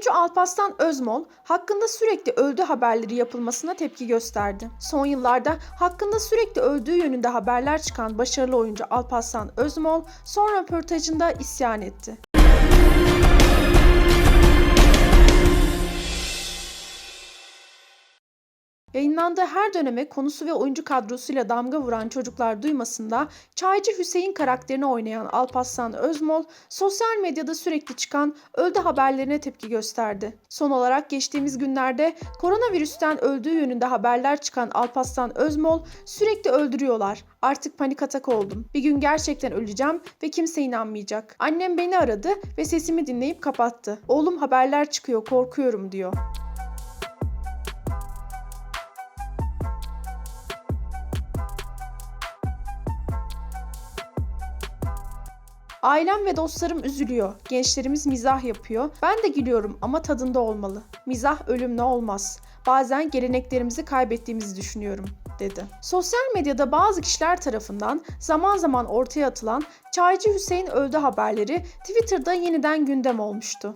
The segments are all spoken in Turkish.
Oyuncu Alparslan Özmol hakkında sürekli öldü haberleri yapılmasına tepki gösterdi. Son yıllarda hakkında sürekli öldüğü yönünde haberler çıkan başarılı oyuncu Alparslan Özmol son röportajında isyan etti. Yayınlandığı her döneme konusu ve oyuncu kadrosuyla damga vuran çocuklar duymasında Çaycı Hüseyin karakterini oynayan Alparslan Özmol, sosyal medyada sürekli çıkan öldü haberlerine tepki gösterdi. Son olarak geçtiğimiz günlerde koronavirüsten öldüğü yönünde haberler çıkan Alparslan Özmol, sürekli öldürüyorlar. Artık panik atak oldum. Bir gün gerçekten öleceğim ve kimse inanmayacak. Annem beni aradı ve sesimi dinleyip kapattı. Oğlum haberler çıkıyor, korkuyorum diyor. Ailem ve dostlarım üzülüyor. Gençlerimiz mizah yapıyor. Ben de gülüyorum ama tadında olmalı. Mizah ölümle olmaz. Bazen geleneklerimizi kaybettiğimizi düşünüyorum dedi. Sosyal medyada bazı kişiler tarafından zaman zaman ortaya atılan Çaycı Hüseyin öldü haberleri Twitter'da yeniden gündem olmuştu.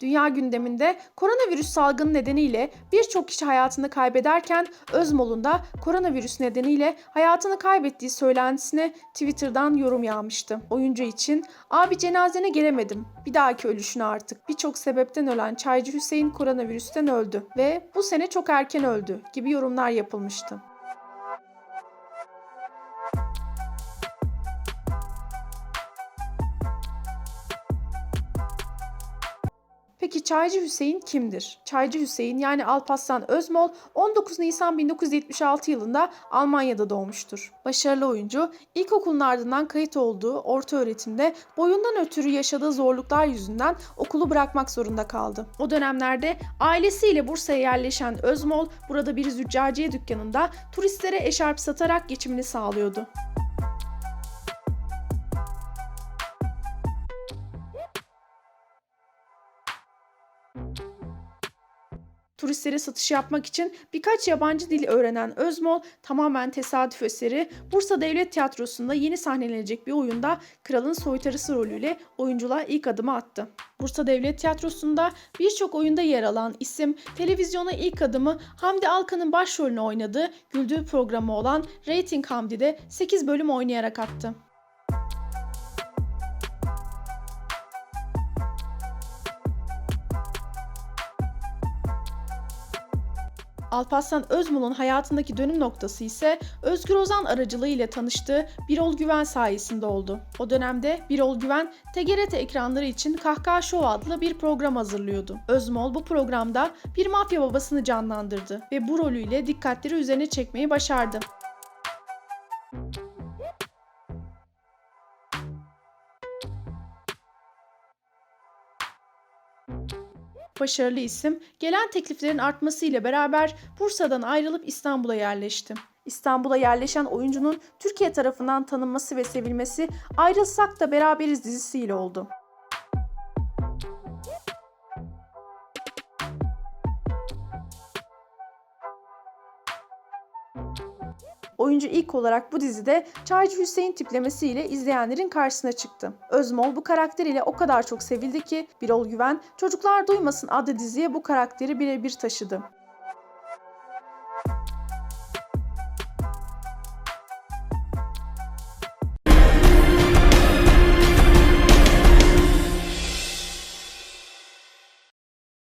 Dünya gündeminde koronavirüs salgını nedeniyle birçok kişi hayatını kaybederken Özmol'un da koronavirüs nedeniyle hayatını kaybettiği söylentisine Twitter'dan yorum yağmıştı. Oyuncu için abi cenazene gelemedim. Bir dahaki ölüşüne artık. Birçok sebepten ölen Çaycı Hüseyin koronavirüsten öldü ve bu sene çok erken öldü gibi yorumlar yapılmıştı. Peki Çaycı Hüseyin kimdir? Çaycı Hüseyin yani Alparslan Özmol 19 Nisan 1976 yılında Almanya'da doğmuştur. Başarılı oyuncu, ilkokulun ardından kayıt olduğu orta öğretimde boyundan ötürü yaşadığı zorluklar yüzünden okulu bırakmak zorunda kaldı. O dönemlerde ailesiyle Bursa'ya yerleşen Özmol burada bir züccaciye dükkanında turistlere eşarp satarak geçimini sağlıyordu. Turistlere satış yapmak için birkaç yabancı dil öğrenen Özmol tamamen tesadüf eseri Bursa Devlet Tiyatrosu'nda yeni sahnelenecek bir oyunda kralın soytarısı rolüyle oyunculuğa ilk adımı attı. Bursa Devlet Tiyatrosu'nda birçok oyunda yer alan isim televizyona ilk adımı Hamdi Alkan'ın başrolünü oynadığı güldüğü programı olan Rating Hamdi'de 8 bölüm oynayarak attı. Alparslan Özmul'un hayatındaki dönüm noktası ise Özgür Ozan aracılığıyla tanıştığı Birol Güven sayesinde oldu. O dönemde Birol Güven TGRT ekranları için Kahkaha Show adlı bir program hazırlıyordu. Özmol bu programda bir mafya babasını canlandırdı ve bu rolüyle dikkatleri üzerine çekmeyi başardı. Başarılı isim gelen tekliflerin artmasıyla beraber Bursa'dan ayrılıp İstanbul'a yerleşti. İstanbul'a yerleşen oyuncunun Türkiye tarafından tanınması ve sevilmesi Ayrılsak da Beraberiz dizisiyle oldu. Oyuncu ilk olarak bu dizide Çaycı Hüseyin tiplemesiyle izleyenlerin karşısına çıktı. Özmol bu karakter ile o kadar çok sevildi ki Birol Güven Çocuklar Duymasın adlı diziye bu karakteri birebir taşıdı.